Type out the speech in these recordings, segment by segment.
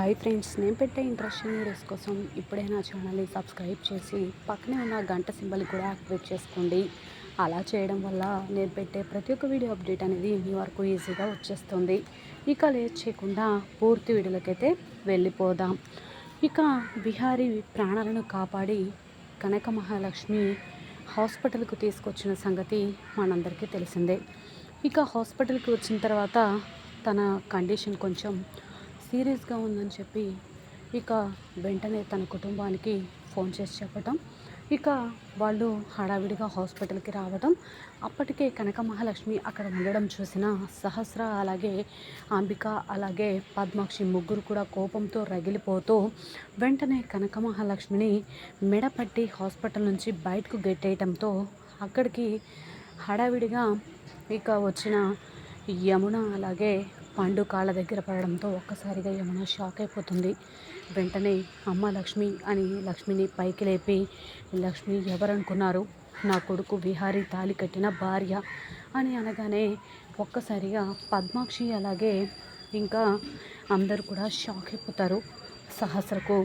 Hi friends నేను పెట్టే interesting videos కోసం ఇప్పుడే నా ఛానల్ని సబ్స్క్రైబ్ చేసి పక్కనే ఉన్న గంట సింబల్ కూడా యాక్టివేట్ చేసుకోండి. అలా చేయడం వల్ల నేను పెట్టే ప్రతి ఒక్క వీడియో అప్డేట్ అనేది మీ వరకు ఈజీగా వచ్చేస్తుంది. ఇక లేట్ చేయకుండా పూర్తి వీడియోలకైతే వెళ్ళిపోదాం. ఇక బిహారీ ప్రాణాలను కాపాడి కనక మహాలక్ష్మి హాస్పిటల్కు తీసుకొచ్చిన సంగతి మనందరికీ తెలిసిందే. ఇక హాస్పిటల్కి వచ్చిన తర్వాత తన కండిషన్ కొంచెం సీరియస్గా ఉందని చెప్పి ఇక వెంటనే తన కుటుంబానికి ఫోన్ చేసి చెప్పటం. ఇక వాళ్ళు హడావిడిగా హాస్పిటల్కి రావడం అప్పటికే కనక మహాలక్ష్మి అక్కడ ఉండడం చూసిన సహస్ర అలాగే అంబిక అలాగే పద్మాక్షి ముగ్గురు కూడా కోపంతో రగిలిపోతూ వెంటనే కనక మహాలక్ష్మిని మెడపట్టి హాస్పిటల్ నుంచి బయటకు గెట్టేయటంతో అక్కడికి హడావిడిగా ఇక వచ్చిన యమున అలాగే పండు కాళ్ళ దగ్గర పడడంతో ఒక్కసారిగా యమున షాక్ అయిపోతుంది. వెంటనే అమ్మ లక్ష్మి అని లక్ష్మిని పైకి లేపి లక్ష్మి ఎవరనుకున్నారు? నా కొడుకు విహారీ తాలి కట్టిన భార్య అని అనగానే ఒక్కసారిగా పద్మాక్షి అలాగే ఇంకా అందరూ కూడా షాక్ అయిపోతారు. సహస్రకు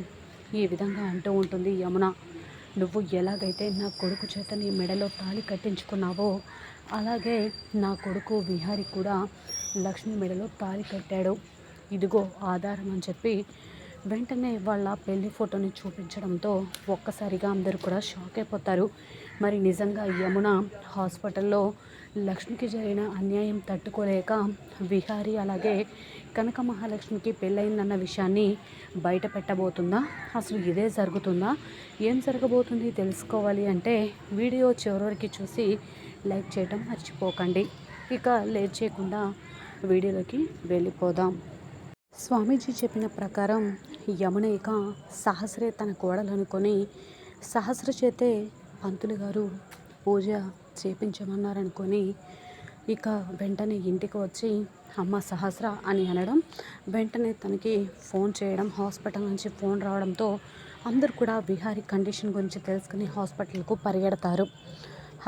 ఈ విధంగా అంటూ ఉంటుంది యమున. నువ్వు ఎలాగైతే నా కొడుకు చేత నీ మెడలో తాళి కట్టించుకున్నావో అలాగే నా కొడుకు విహారి కూడా లక్ష్మి మెడలో తాళి కట్టాడు. ఇదిగో ఆధారం అని చెప్పి వెంటనే వాళ్ళ పెళ్ళి ఫోటోని చూపించడంతో ఒక్కసారిగా అందరూ కూడా షాక్ అయిపోతారు. మరి నిజంగా యమున హాస్పిటల్లో లక్ష్మికి జరిగిన అన్యాయం తట్టుకోలేక విహారి అలాగే కనక మహాలక్ష్మికి పెళ్ళయిందన్న విషయాన్ని బయట పెట్టబోతుందా? అసలు ఇదే జరుగుతుందా? ఏం జరగబోతుంది తెలుసుకోవాలి అంటే వీడియో చివరికి చూసి లైక్ చేయడం మర్చిపోకండి. ఇక లేట్ చేయకుండా వీడియోలోకి వెళ్ళిపోదాం. స్వామీజీ చెప్పిన ప్రకారం యమున ఇక సహస్రే తన కోడలనుకొని సహస్ర చేతే పంతులు గారు పూజ చేపించమన్నారనుకొని ఇక వెంటనే ఇంటికి వచ్చి అమ్మ సహస్ర అని అనడం వెంటనే తనకి ఫోన్ చేయడం హాస్పిటల్ నుంచి ఫోన్ రావడంతో అందరు కూడా విహారీ కండిషన్ గురించి తెలుసుకుని హాస్పిటల్కు పరిగెడతారు.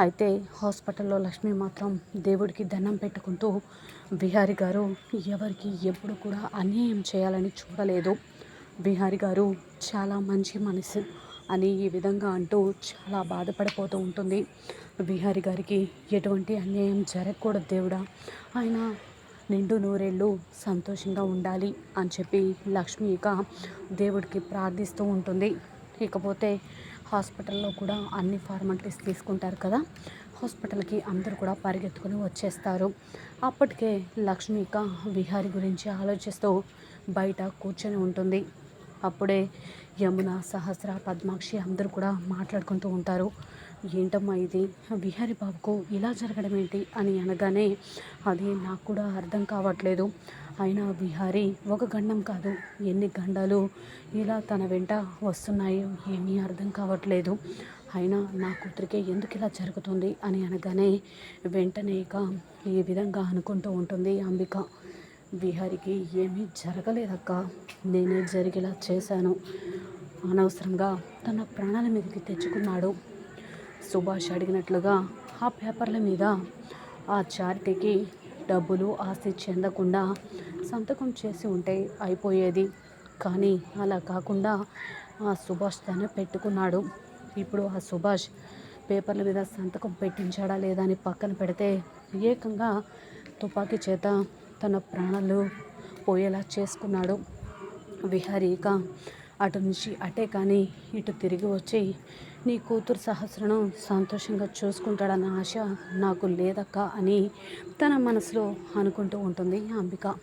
అయితే హాస్పిటల్లో లక్ష్మి మాత్రం దేవుడికి దండం పెట్టుకుంటూ విహారి గారు ఎవరికి ఎప్పుడు కూడా అన్యాయం చేయాలని చూడలేదు. విహారి గారు చాలా మంచి మనసు అని ఈ విధంగా అంటూ చాలా బాధపడిపోతూ ఉంటుంది. విహారి గారికి ఎటువంటి అన్యాయం జరగకూడదు దేవుడా. ఆయన నిండు నూరేళ్ళు సంతోషంగా ఉండాలి అని చెప్పి లక్ష్మి ఇక దేవుడికి ప్రార్థిస్తూ ఉంటుంది. ఇకపోతే హాస్పిటల్లో కూడా అన్ని ఫార్మాలిటీస్ తీసుకుంటారు కదా. హాస్పిటల్కి అందరూ కూడా పరిగెత్తుకుని వచ్చేస్తారు. అప్పటికే లక్ష్మి ఇక విహారి గురించి ఆలోచిస్తూ బయట కూర్చొని ఉంటుంది. అప్పుడే యమున సహస్ర పద్మాక్షి అందరూ కూడా మాట్లాడుకుంటూ ఉంటారు. ఏంటమ్మా ఇది? విహారి బాబుకు ఇలా జరగడం ఏంటి? అని అనగానే అది నాకు కూడా అర్థం కావట్లేదు. అయినా విహారి ఒక గండం కాదు. ఎన్ని గండాలు ఇలా తన వెంట వస్తున్నాయో ఏమీ అర్థం కావట్లేదు. అయినా నా కూతురికే ఎందుకు ఇలా జరుగుతుంది? అని అనగానే వెంటనే ఇక ఈ విధంగా అనుకుంటూ ఉంటుంది అంబిక. విహారికి ఏమీ జరగలేదక్క. నేనే జరిగేలా చేశాను. అనవసరంగా తన ప్రాణాల మీదకి తెచ్చుకున్నాడు. సుభాష్ అడిగినట్లుగా ఆ పేపర్ల మీద ఆ చారిటీకి డబ్బులు ఆస్తి చెందకుండా సంతకం చేసి ఉంటే అయిపోయేది. కానీ అలా కాకుండా ఆ సుభాష్ తనే పెట్టుకున్నాడు. ఇప్పుడు ఆ సుభాష్ పేపర్ల మీద సంతకం పెట్టించాడా లేదా అని పక్కన పెడితే ఏకంగా తుపాకీ చేత తన ప్రాణాలు పోయేలా చేసుకున్నాడు. విహారీక అటు నుంచి అటే కానీ ఇటు తిరిగి వచ్చి నీ కూతురు సహస్రను సంతోషంగా చూసుకుంటాడన్న ఆశ నాకు లేదక్క అని తన మనసులో అనుకుంటూ ఉంటుంది అంబిక.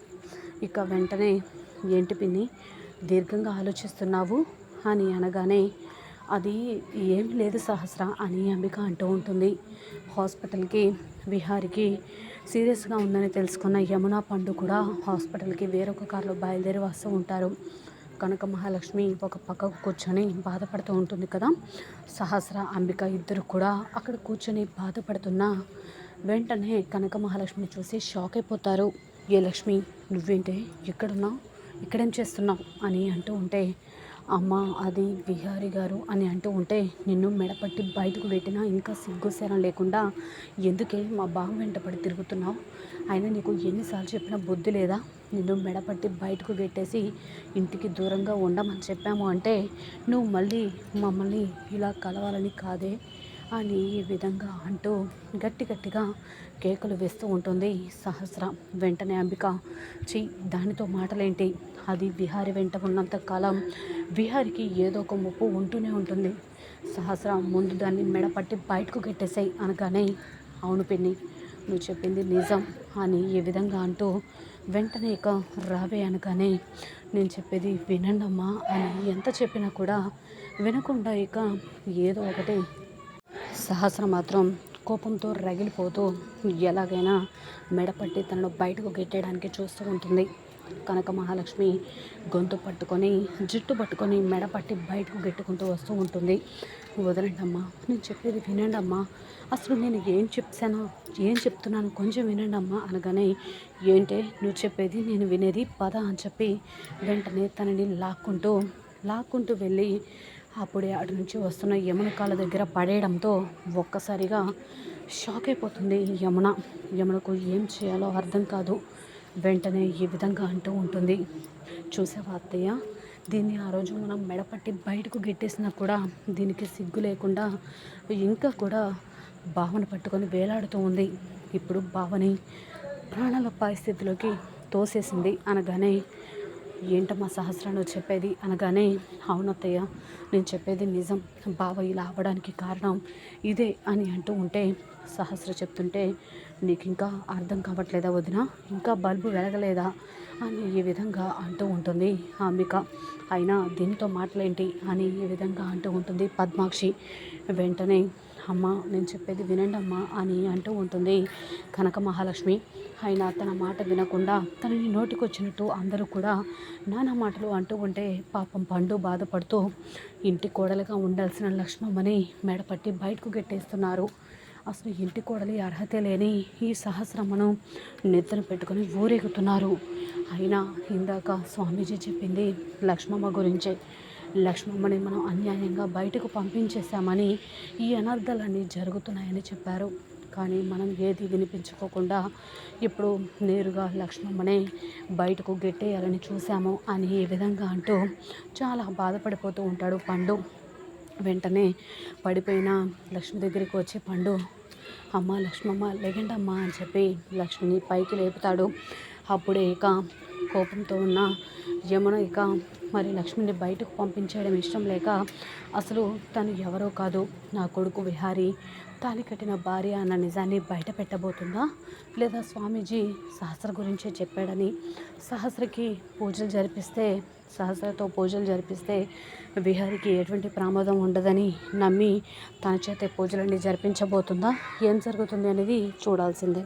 ఇక వెంటనే ఏంటి పిన్ని దీర్ఘంగా ఆలోచిస్తున్నావు? అని అనగానే అది ఏం లేదు సహస్ర అని అంబిక అంటూ ఉంటుంది. హాస్పిటల్కి విహారికి సీరియస్గా ఉందని తెలుసుకున్న యమున పండు కూడా హాస్పిటల్కి వేరొక కారులో బయలుదేరి వస్తూ ఉంటారు. కనక మహాలక్ష్మి ఒక పక్కకు కూర్చొని బాధపడుతూ ఉంటుంది కదా? సహస్ర అంబిక ఇద్దరు కూడా అక్కడ కూర్చొని బాధపడుతున్న వెంటనే కనక మహాలక్ష్మిని చూసి షాక్ అయిపోతారు. ఏ లక్ష్మి నువ్వేంటే? ఎక్కడున్నావు? ఇక్కడేం చేస్తున్నావు? అని అంటూ ఉంటే అమ్మ అది విహారి గారు అని అంటూ ఉంటే నిన్ను మెడపట్టి బయటకు పెట్టినా ఇంకా సిగ్గుసేరం లేకుండా ఎందుకే మా బావ వెంటపడి తిరుగుతున్నావు? అయినా నీకు ఎన్నిసార్లు చెప్పినా బుద్ధి లేదా? నిన్ను మెడపట్టి బయటకు పెట్టేసి ఇంటికి దూరంగా ఉండమని చెప్పాము అంటే నువ్వు మళ్ళీ మమ్మల్ని ఇలా కలవాలని కాదే? అని ఈ విధంగా అంటూ గట్టి గట్టిగా కేకులు వేస్తూ ఉంటుంది. సహస్ర వెంటనే అంబిక చి దానితో మాటలేంటి? అది విహారి వెంట ఉన్నంత కాలం విహారికి ఏదో ఒక ముప్పు ఉంటూనే ఉంటుంది. సహస్ర ముందు దాన్ని మెడపట్టి బయటకు గెట్టేసాయి అనగానే అవును పిన్ని నువ్వు చెప్పింది నిజం. అని ఈ విధంగా అంటూ వెంటనే ఇక రావే అనగానే నేను చెప్పేది వినండమ్మా అని ఎంత చెప్పినా కూడా వినకుండా ఇక ఏదో ఒకటి సహస్ర మాత్రం కోపంతో రగిలిపోతూ ఎలాగైనా మెడపట్టి తనను బయటకు గెట్టేయడానికి చూస్తూ ఉంటుంది. కనక మహాలక్ష్మి గొంతు పట్టుకొని జుట్టు పట్టుకొని మెడపట్టి బయటకు గెట్టుకుంటూ వస్తూ ఉంటుంది. వదలండి అమ్మా నేను చెప్పేది వినండి అమ్మా అసలు నేను ఏం చెప్తాను ఏం చెప్తున్నాను? కొంచెం వినండి అమ్మా అనగానే ఏంటే? నువ్వు చెప్పేది నేను వినేది పద అని చెప్పి వెంటనే తనని లాక్కుంటూ లాక్కుంటూ వెళ్ళి అప్పుడే అటు నుంచి వస్తున్న యమున కాళ్ళ దగ్గర పడేయడంతో ఒక్కసారిగా షాక్ అయిపోతుంది యమున. యమునకు ఏం చేయాలో అర్థం కాదు. వెంటనే ఈ విధంగా అంటూ ఉంటుంది. చూసావా అత్తయ్య? దీన్ని ఆ రోజు మనం మెడపట్టి బయటకు గెట్టేసినా కూడా దీనికి సిగ్గు లేకుండా ఇంకా కూడా భావన పట్టుకొని వేలాడుతూ ఉంది. ఇప్పుడు భావని ప్రాణాల పరిస్థితిలోకి తోసేసింది అనగానే ఏంటమ్మా సహస్రాన్ని చెప్పేది అనగానే అవునత్తయ్య నేను చెప్పేది నిజం. బావ ఇలా అవ్వడానికి కారణం ఇదే అని అంటూ ఉంటే సహస్ర చెప్తుంటే నీకు ఇంకా అర్థం కావట్లేదా వదిన? ఇంకా బల్బు వెలగలేదా? అని ఈ విధంగా అంటూ ఉంటుంది అంబిక. అయినా దీంతో మాటలేంటి? అని ఈ విధంగా అంటూ ఉంటుంది పద్మాక్షి. వెంటనే అమ్మ నేను చెప్పేది వినండి అమ్మా అని అంటూ ఉంటుంది కనక మహాలక్ష్మి. అయినా తన మాట వినకుండా తనని నోటికొచ్చినట్టు అందరూ కూడా నానా మాటలు అంటూ ఉంటే పాపం పండు బాధపడుతూ ఇంటి కోడలుగా ఉండాల్సిన లక్ష్మమ్మని మెడపట్టి బయటకు గెట్టేస్తున్నారు. అసలు ఇంటి కోడలి అర్హత లేని ఈ సహస్రమను నెత్తన పెట్టుకొని ఊరేగుతున్నారు. అయినా ఇందాక స్వామీజీ చెప్పింది లక్ష్మమ్మ గురించే. లక్ష్మమ్మని మనం అన్యాయంగా బయటకు పంపించేశామని ఈ అనర్థాలన్నీ జరుగుతున్నాయని చెప్పారు. కానీ మనం ఏది వినిపించుకోకుండా ఇప్పుడు నేరుగా లక్ష్మమ్మనే బయటకు గెట్టేయాలని చూసాము అని ఈ విధంగా అంటూ చాలా బాధపడిపోతూ ఉంటాడు పండు. వెంటనే పడిపోయిన లక్ష్మి దగ్గరికి వచ్చి పండు అమ్మ లక్ష్మమ్మ లెగండమ్మా అని చెప్పి లక్ష్మిని పైకి లేపుతాడు. అప్పుడే ఇక కోపంతో ఉన్న యమున ఇక మరి లక్ష్మిని బయటకు పంపించేయడం ఇష్టం లేక అసలు తను ఎవరో కాదు నా కొడుకు విహారీ. తాలి కట్టిన భార్య అన్న నిజాన్ని బయట పెట్టబోతుందా? లేదా స్వామీజీ సహస్ర గురించే చెప్పాడని? సహస్రకి పూజలు జరిపిస్తే సహస్రతో పూజలు జరిపిస్తే విహారికి ఎటువంటి ప్రమాదం ఉండదని నమ్మి తన చేతే పూజలన్నీ జరిపించబోతుందా? ఏం జరుగుతుంది అనేది చూడాల్సిందే.